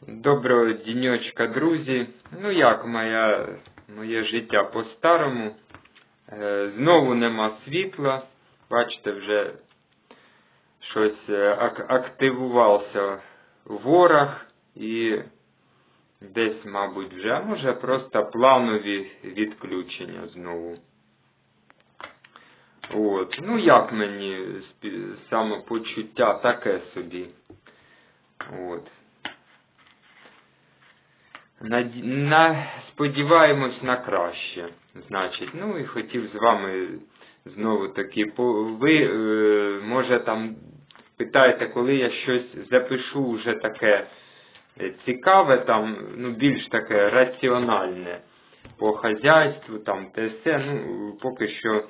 Доброго діньочка, друзі. Ну як моя, моє життя по-старому. Е, знову нема світла. Бачите, вже щось е, ак- активувався ворог і десь, мабуть, вже, а може просто планові відключення знову. От. Ну як мені самопочуття таке собі. От. Наді- На... Сподіваємось на краще. Значить, ну і хотів з вами знову таки ви е, може там питаєте, коли я щось запишу вже таке е, цікаве, там, ну, більш таке раціональне по хазяйству, там те все, ну, поки що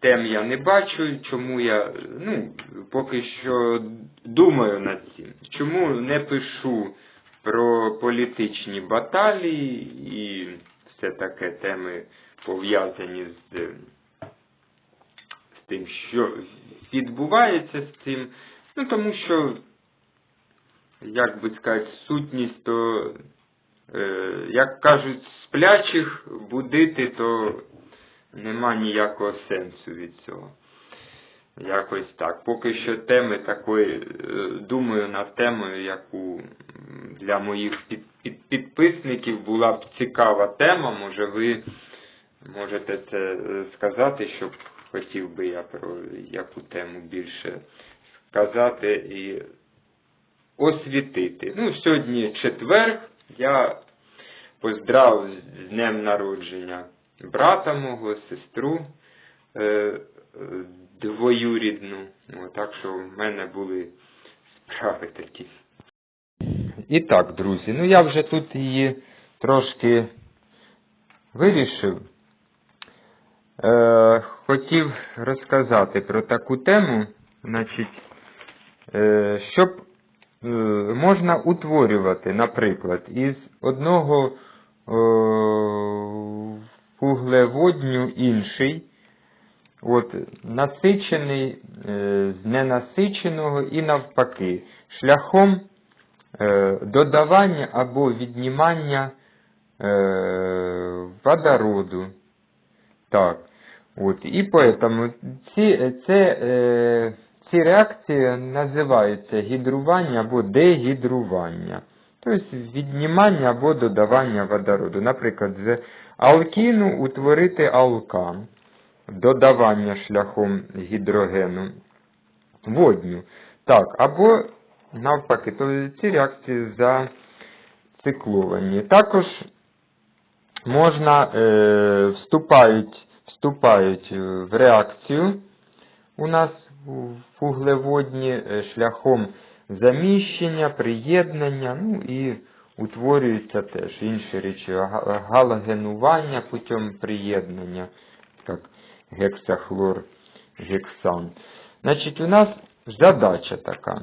тем я не бачу, чому я, ну, поки що думаю над цим. Чому не пишу про політичні баталії і все таке теми пов'язані з, е, з тим, що відбувається з цим. Ну, тому що, як би сказати, сутність, то, е, як кажуть, сплячих будити, то нема ніякого сенсу від цього. Якось так. Поки що теми такої, е, думаю над темою, яку для моїх під, під, підписників була б цікава тема. Може ви можете це е, сказати, щоб хотів би я про яку тему більше сказати і освітити. Ну, сьогодні четвер, я поздравив з днем народження брата мого, сестру. е, е, двоюрідну. О, так що в мене були справи такі. І так, друзі, ну я вже тут її трошки вирішив. Е, хотів розказати про таку тему, значить, е, щоб е, можна утворювати, наприклад, із одного е, вуглеводню інший, От, насичений е, з ненасиченого і навпаки, шляхом додавання або віднімання е, водороду. Так. От, і поэтому ці, це, е, ці реакції називаються гідрування або дегідрування. Тобто віднімання або додавання водороду. Наприклад, з алкіну утворити алкан додавання шляхом гідрогену водню. Так, або навпаки, то ці реакції зацикловані. Також можна е, вступають, вступають в реакцію у нас в вуглеводні е, шляхом заміщення, приєднання, ну і утворюються теж інші речі, га- галогенування путем приєднання. Так, гексахлор, гексан. Значить, у нас задача така.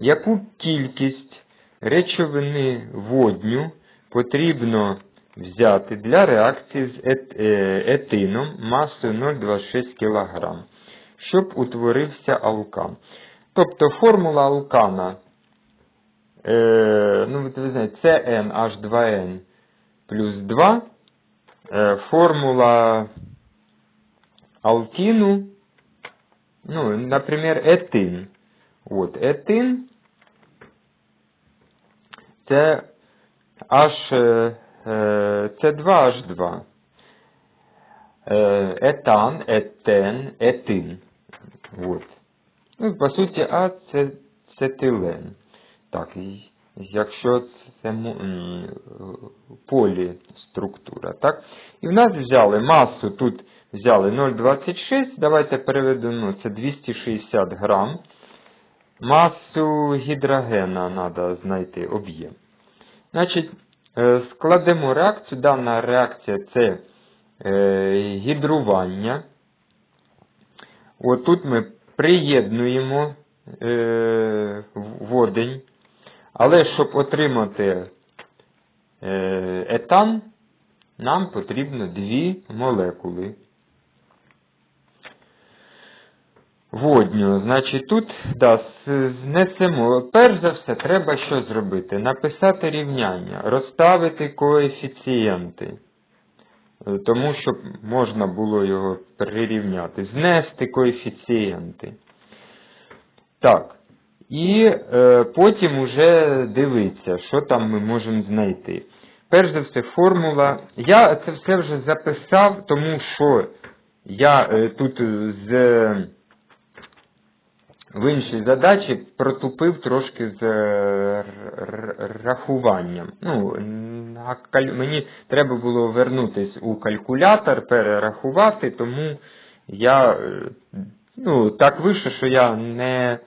Яку кількість речовини водню потрібно взяти для реакції з е, етином масою 0,26 кг, щоб утворився алкан. Тобто формула алкана, е, ну, ви знаєте, CnH2n плюс 2, е, формула алкину, ну, наприклад, етин. От, етин це H, е, С2H2. Е, Етан, етен, етин. От. Ну, по суті, ацетилен. Так, якщо це поліструктура, так? І в нас взяли масу, тут взяли 0,26, давайте переведемо, це 260 грам. Масу гідрогена треба знайти об'єм. Значить, е, складемо реакцію. Дана реакція це е, гідрування. От тут ми приєднуємо е, водень. Але щоб отримати етан, нам потрібно дві молекули. Водню. Значить, тут да, знесемо. Перш за все, треба що зробити? Написати рівняння, розставити коефіцієнти. Е, Тому щоб можна було його прирівняти. Знести коефіцієнти. Так. І е, потім уже дивитися, що там ми можемо знайти. Перш за все, формула. Я це все вже записав, тому що я е, тут з в іншій задачі протупив трошки з е, рахуванням. Ну, мені треба було вернутись у калькулятор, перерахувати, тому я е, ну, так вийшло, що я не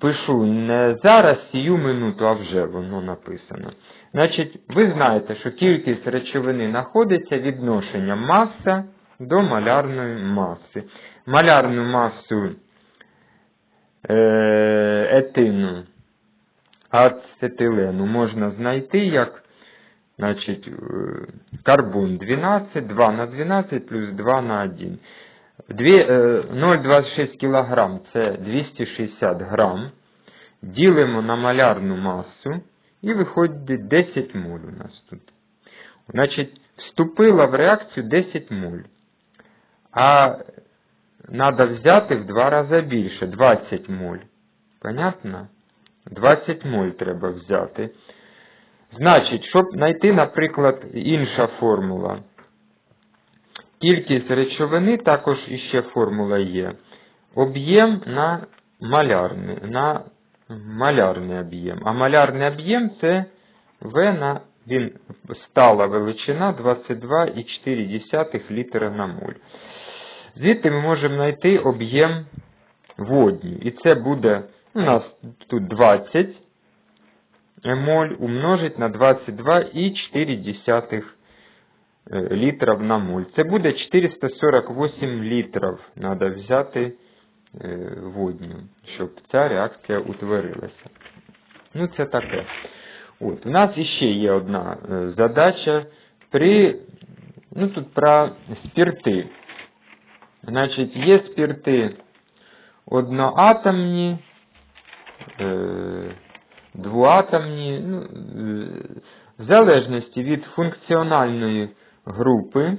пишу не зараз, сію минуту, а вже воно написано. Значить, ви знаєте, що кількість речовини знаходиться відношенням маса до малярної маси. Малярну масу етину ацетилену можна знайти як значить, е, карбон 12, 2 на 12 плюс 2 на 1. Е, 0,26 кг це 260 грам. Ділимо на малярну масу і виходить 10 моль у нас тут. Значить, вступила в реакцію 10 моль. А треба взяти в два рази більше, 20 моль. Понятно? 20 моль треба взяти. Значить, щоб знайти, наприклад, інша формула. Кількість речовини також іще формула є. Об'єм на малярний, на малярний об'єм. А малярний об'єм це В на він стала величина 22,4 літра на моль. Звідти ми можемо знайти об'єм водню. І це буде у нас тут 20 моль умножить на 22,4 е, літрів на моль. Це буде 448 літрів треба взяти е, водню, щоб ця реакція утворилася. Ну, це таке. От, у нас іще є одна е, задача при, ну тут про спірти. Значить, є спірти одноатомні, е, двоатомні, ну, е, в залежності від функціональної групи.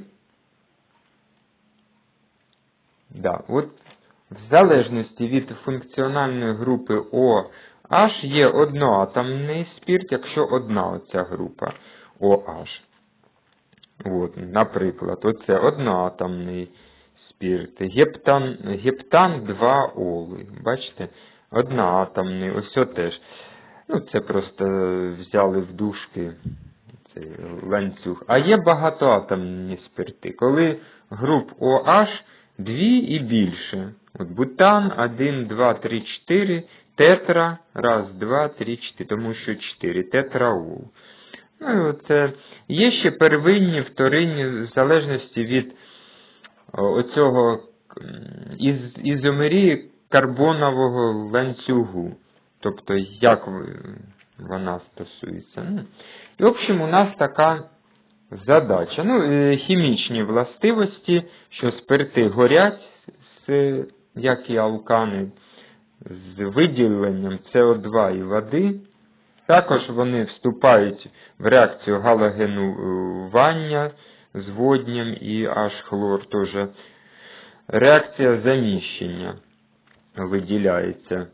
В залежності від функціональної групи OH є одноатомний спірт, якщо одна оця група OH. Наприклад, оце одноатомний спірт. Гептан, гептан 2 оли. Бачите? Одноатомний, ось теж. Ну, це просто взяли в дужки цей ланцюг. А є багатоатомні спирти, коли груп OH дві і більше. От бутан 1, 2, 3, 4, тетра, раз, два, три, 4, тому що 4, тетраол. Ну, і оце. Є ще первинні, вторинні, в залежності від оцього із, ізомерії карбонового ланцюгу. Тобто, як вона стосується. Ну, і, в общем, у нас така задача. Ну, е, хімічні властивості, що спирти горять, як і алкани, з виділенням СО2 і води. Також вони вступають в реакцію галогенування з і аж хлор теж. Реакція заміщення виділяється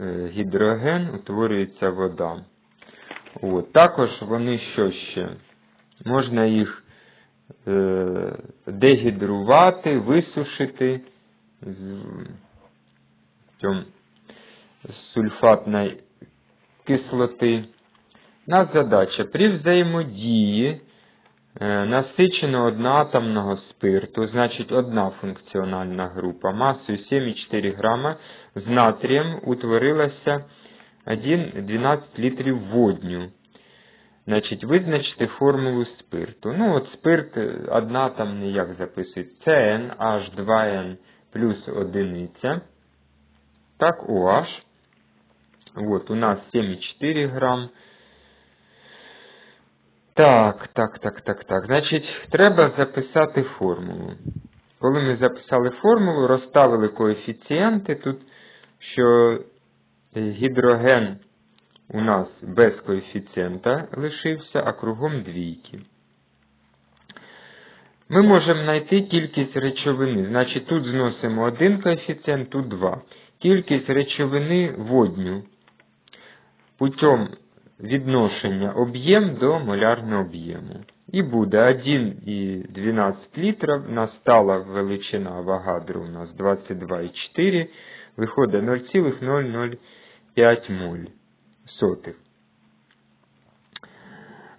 е, гідроген, утворюється вода. От. Також вони що ще? Можна їх е, дегідрувати, висушити з, цьом, з сульфатної кислоти. Нас задача при взаємодії е, насиченого одноатомного спирту, значить одна функціональна група масою 7,4 грама з натрієм утворилася 1,12 літрів водню. Значить, визначити формулу спирту. Ну, от спирт е, одноатомний, як записують? CnH2n плюс одиниця. Так, OH. Вот, у нас 7,4 грам. Так, так, так, так, так. Значить, треба записати формулу. коли ми записали формулу, розставили коефіцієнти тут, що гідроген у нас без коефіцієнта лишився, а кругом двійки. Ми можемо знайти кількість речовини. Значить, тут зносимо один коефіцієнт, тут два. Кількість речовини водню путем відношення об'єм до молярного об'єму. І буде 1,12 літрів, настала величина Авогадро у нас 22,4, виходить 0,005 моль сотих.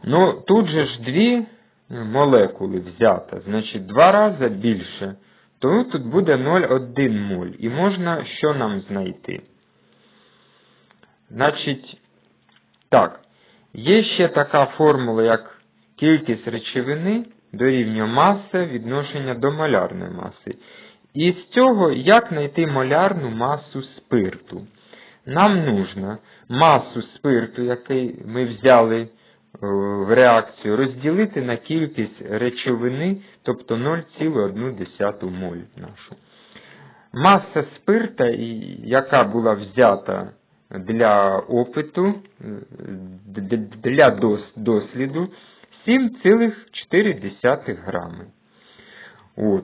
Ну, тут же ж дві молекули взято, значить два рази більше, тому тут буде 0,1 моль. І можна що нам знайти? Значить, так, є ще така формула, як кількість речовини дорівнює маса відношення до молярної маси. І з цього як знайти молярну масу спирту? Нам нужно масу спирту, який ми взяли е, в реакцію, розділити на кількість речовини, тобто 0,1 моль нашу. Маса спирта, яка була взята для опиту, для дос- досліду, 7,4 грами. От.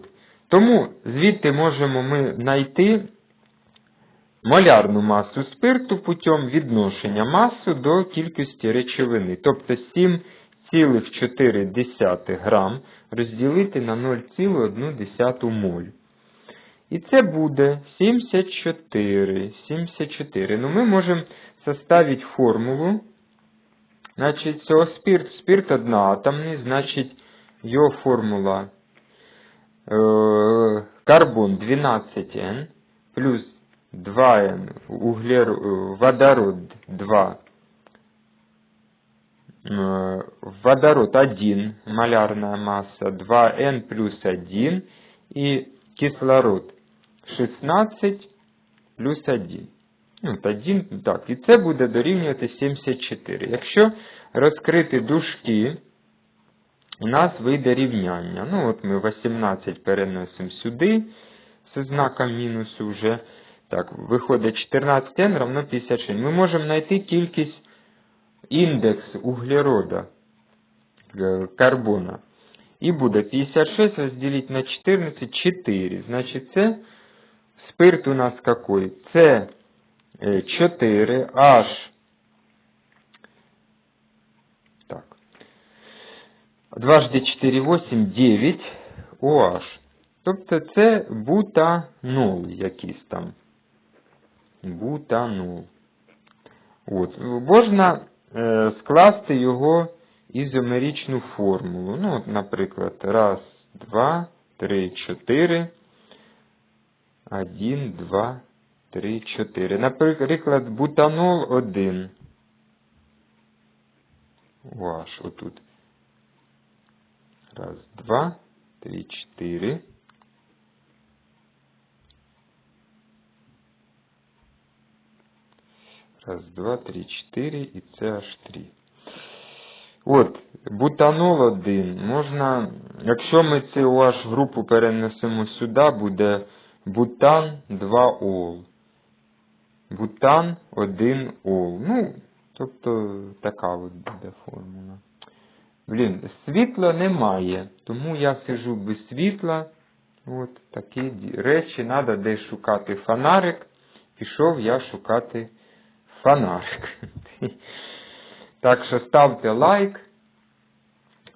Тому звідти можемо ми знайти молярну масу спирту путем відношення масу до кількості речовини. Тобто 7,4 грам розділити на 0,1 моль. І це буде 74. 74. Ну, ми можемо составити формулу. Значить, цього спирт, спирт одноатомний, значить, його формула карбон 12N плюс 2N, углер, водород 2, э, водород 1, малярная масса, 2N плюс 1 и кислород 16 плюс 1. Ну, 1, так, і це буде дорівнювати 74. Якщо розкрити дужки, у нас вийде рівняння. Ну, от ми 18 переносимо сюди з знаком мінусу вже. Так, виходить 14n равно 56. Ми можемо знайти кількість індекс углерода, е, карбона. І буде 56 розділити на 14, 4. Значить, це спирт у нас какой? Е, 4 H. Так. Дважди 4, 8, 9 OH. Тобто це бутанол якийсь там. Бутанол. От. Можна е, скласти його ізомеричну формулу. Ну, от, наприклад, раз, два, три, чотири. Один, два, три, чотири. Наприклад, бутанол 1. Ваш отут. Раз, два, три, чотири. Раз, два, три, чотири і це аж три. От, бутанол 1. Можна, якщо ми цю OH групу перенесемо сюди, буде бутан 2 ол. Бутан 1 ол. Ну, тобто така от буде формула. Блін, світла немає, тому я сижу без світла. От такі речі, треба десь шукати фонарик. Пішов я шукати фонарик. Так що ставте лайк.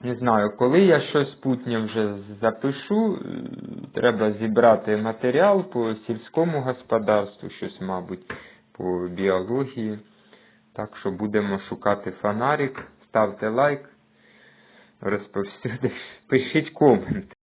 Не знаю, коли я щось путнє вже запишу, е, треба зібрати матеріал по сільському господарству, щось, мабуть, по біології. Так що будемо шукати фонарик. Ставте лайк, розповсюди, пишіть комент.